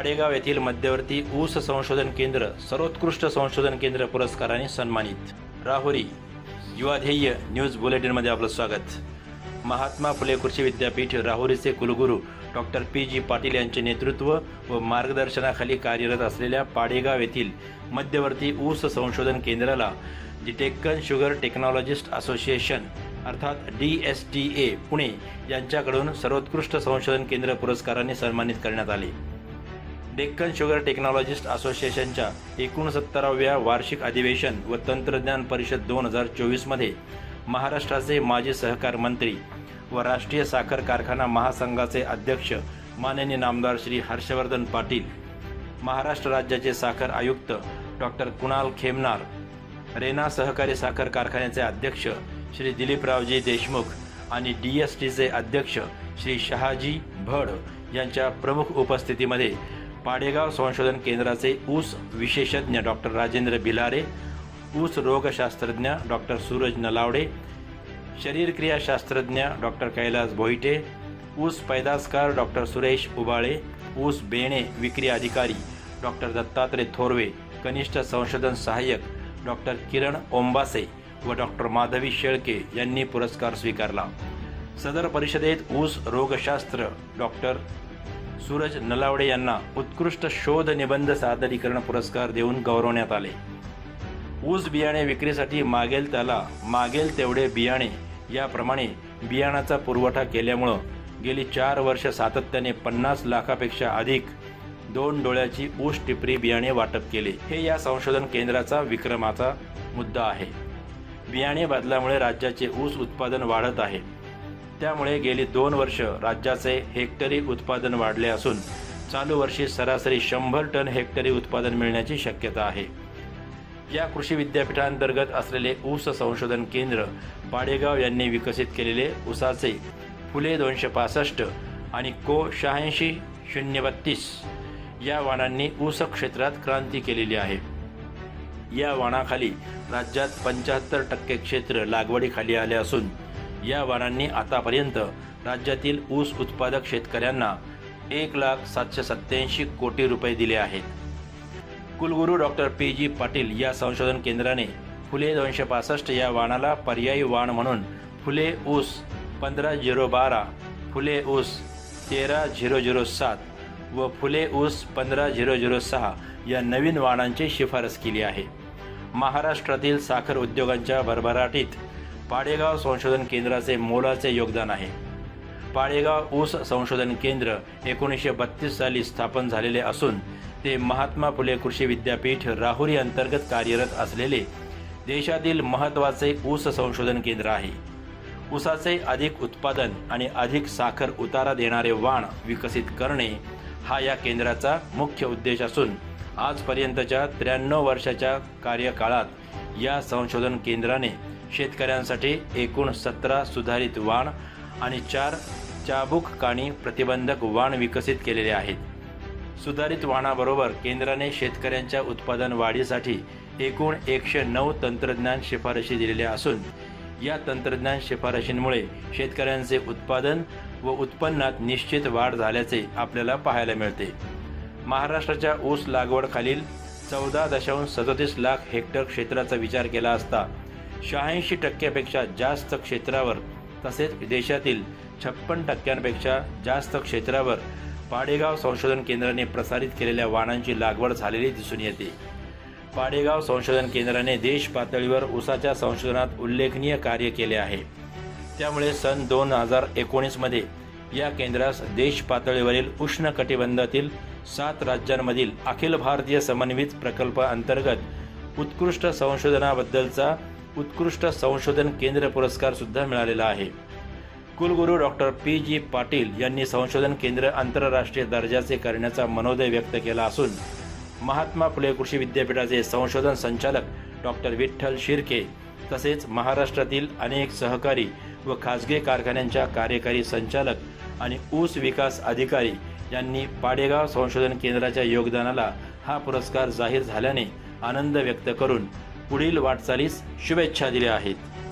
पाडेगाव येथील मध्यवर्ती ऊस संशोधन केंद्र सर्वोत्कृष्ट संशोधन केंद्र पुरस्काराने सन्मानित. राहुरी युवाध्येय न्यूज बुलेटिनमध्ये आपलं स्वागत. महात्मा फुले कृषी विद्यापीठ राहुरीचे कुलगुरू डॉक्टर पी जी पाटील यांचे नेतृत्व व मार्गदर्शनाखाली कार्यरत असलेल्या पाडेगाव येथील मध्यवर्ती ऊस संशोधन केंद्राला डिटेक्कन शुगर टेक्नॉलॉजिस्ट असोसिएशन अर्थात D S T A Pune यांच्याकडून सर्वोत्कृष्ट संशोधन केंद्र पुरस्काराने सन्मानित करण्यात आले. डेक्कन शुगर टेक्नॉलॉजिस्ट असोसिएशनच्या एकोणसत्तराव्या वार्षिक अधिवेशन व तंत्रज्ञान परिषद दोन हजार चोवीसमध्ये महाराष्ट्राचे माजी सहकार मंत्री व राष्ट्रीय साखर कारखाना महासंघाचे अध्यक्ष माननीय नामदार श्री हर्षवर्धन पाटील महाराष्ट्र राज्याचे साखर आयुक्त डॉक्टर कुणाल खेमनार रेना सहकारी साखर कारखान्याचे अध्यक्ष श्री दिलीपरावजी देशमुख आणि डी एस टीचे अध्यक्ष श्री शहाजी भड यांच्या प्रमुख उपस्थितीमध्ये पाडेगाव संशोधन केंद्राचे ऊस विशेषज्ञ डॉक्टर राजेंद्र बिलारे ऊस रोगशास्त्रज्ञ डॉक्टर सूरज नलावडे शरीरक्रियाशास्त्रज्ञ डॉक्टर कैलास भोईटे ऊस पैदासकार डॉक्टर सुरेश उबाळे ऊस बेणे विक्री अधिकारी डॉक्टर दत्तात्रय थोरवे कनिष्ठ संशोधन सहाय्यक डॉक्टर किरण ओंबासे व डॉक्टर माधवी शेळके यांनी पुरस्कार स्वीकारला. सदर परिषदेत ऊस रोगशास्त्र डॉक्टर सूरज नलावडे यांना उत्कृष्ट शोध निबंध सादरीकरण पुरस्कार देऊन गौरवण्यात आले. ऊस बियाणे विक्रीसाठी मागेल त्याला मागेल तेवढे बियाणे याप्रमाणे बियाणाचा पुरवठा केल्यामुळं गेली चार वर्ष सातत्याने पन्नास लाखापेक्षा अधिक दोन डोळ्याची ऊस टिपरी बियाणे वाटप केले. हे या संशोधन केंद्राचा विक्रमाचा मुद्दा आहे. बियाणे बदलामुळे राज्याचे ऊस उत्पादन वाढत आहे. त्यामुळे गेली दोन वर्ष राज्याचे हेक्टरी उत्पादन वाढले असून चालू वर्षी सरासरी शंभर टन हेक्टरी उत्पादन मिळण्याची शक्यता आहे. या कृषी विद्यापीठांतर्गत असलेले ऊस संशोधन केंद्र पाडेगाव यांनी विकसित केलेले ऊसाचे फुले दोनशे पासष्ट आणि को शहाऐंशी शून्य बत्तीस या वाणांनी ऊस क्षेत्रात क्रांती केलेली आहे. या वाणाखाली राज्यात पंच्याहत्तर टक्के क्षेत्र लागवडीखाली आले असून या वाणांनी आतापर्यंत राज्यातील ऊस उत्पादक शेतकऱ्यांना एक लाख सातशे सत्याऐंशी कोटी रुपये दिले आहेत. कुलगुरू डॉक्टर पी जी पाटील या संशोधन केंद्राने फुले दोनशे पासष्ट या वाणाला पर्यायी वाण म्हणून फुले ऊस पंधरा झिरो बारा फुले ऊस तेरा झिरो झिरो सात व फुले ऊस पंधरा झिरो झिरो सहा या नवीन वाणांची शिफारस केली आहे. महाराष्ट्रातील साखर उद्योगांच्या भरभराटीत पाडेगाव संशोधन केंद्राचे मोलाचे योगदान आहे. पाडेगाव ऊस संशोधन केंद्र एकोणीसशे बत्तीस साली स्थापन झालेले असून ते महात्मा फुले कृषी विद्यापीठ राहुरी अंतर्गत कार्यरत असलेले देशातील महत्त्वाचे ऊस संशोधन केंद्र आहे. ऊसाचे अधिक उत्पादन आणि अधिक साखर उतारा देणारे वाण विकसित करणे हा या केंद्राचा मुख्य उद्देश असून आजपर्यंतच्या त्र्याण्णव वर्षाच्या कार्यकाळात या संशोधन केंद्राने शेतकऱ्यांसाठी एकूण सतरा सुधारित वाण आणि चार चाबूक काणी प्रतिबंधक वाण विकसित केलेले आहेत. सुधारित वाणाबरोबर केंद्राने शेतकऱ्यांच्या उत्पादन वाढीसाठी एकूण एकशे नऊ तंत्रज्ञान शिफारशी दिलेल्या असून या तंत्रज्ञान शिफारशींमुळे शेतकऱ्यांचे उत्पादन व उत्पन्नात निश्चित वाढ झाल्याचे आपल्याला पाहायला मिळते. महाराष्ट्राच्या ऊस लागवडखालील चौदा दशांश सदोतीस लाख हेक्टर क्षेत्राचा विचार केला असता शहाऐंशी टक्क्यापेक्षा जास्त क्षेत्रावर तसेच देशातील छप्पन टक्क्यांपेक्षा जास्त क्षेत्रावर पाडेगाव संशोधन केंद्राने प्रसारित केलेल्या वाणांची लागवड झालेली दिसून येते. पाडेगाव संशोधन केंद्राने देश पातळीवर ऊसाच्या संशोधनात उल्लेखनीय कार्य केले आहे. त्यामुळे सन दोन हजार एकोणीसमध्ये या केंद्रास देश पातळीवरील उष्ण कटिबंधातील सात राज्यांमधील अखिल भारतीय समन्वित प्रकल्प अंतर्गत उत्कृष्ट संशोधनाबद्दलचा उत्कृष्ट संशोधन केंद्र पुरस्कार सुद्धा मिळालेला आहे. कुलगुरू डॉक्टर पी जी पाटील यांनी संशोधन केंद्र आंतरराष्ट्रीय दर्जाचे करण्याचा मनोदय व्यक्त केला असून महात्मा फुले कृषी विद्यापीठाचे संशोधन संचालक डॉक्टर विठ्ठल शिर्के तसेच महाराष्ट्रातील अनेक सहकारी व खाजगी कारखान्यांच्या कार्यकारी संचालक आणि ऊस विकास अधिकारी यांनी पाडेगाव संशोधन केंद्राच्या योगदानाला हा पुरस्कार जाहीर झाल्याने आनंद व्यक्त करून पुढील वाटचालीस शुभेच्छा दिल्या आहेत.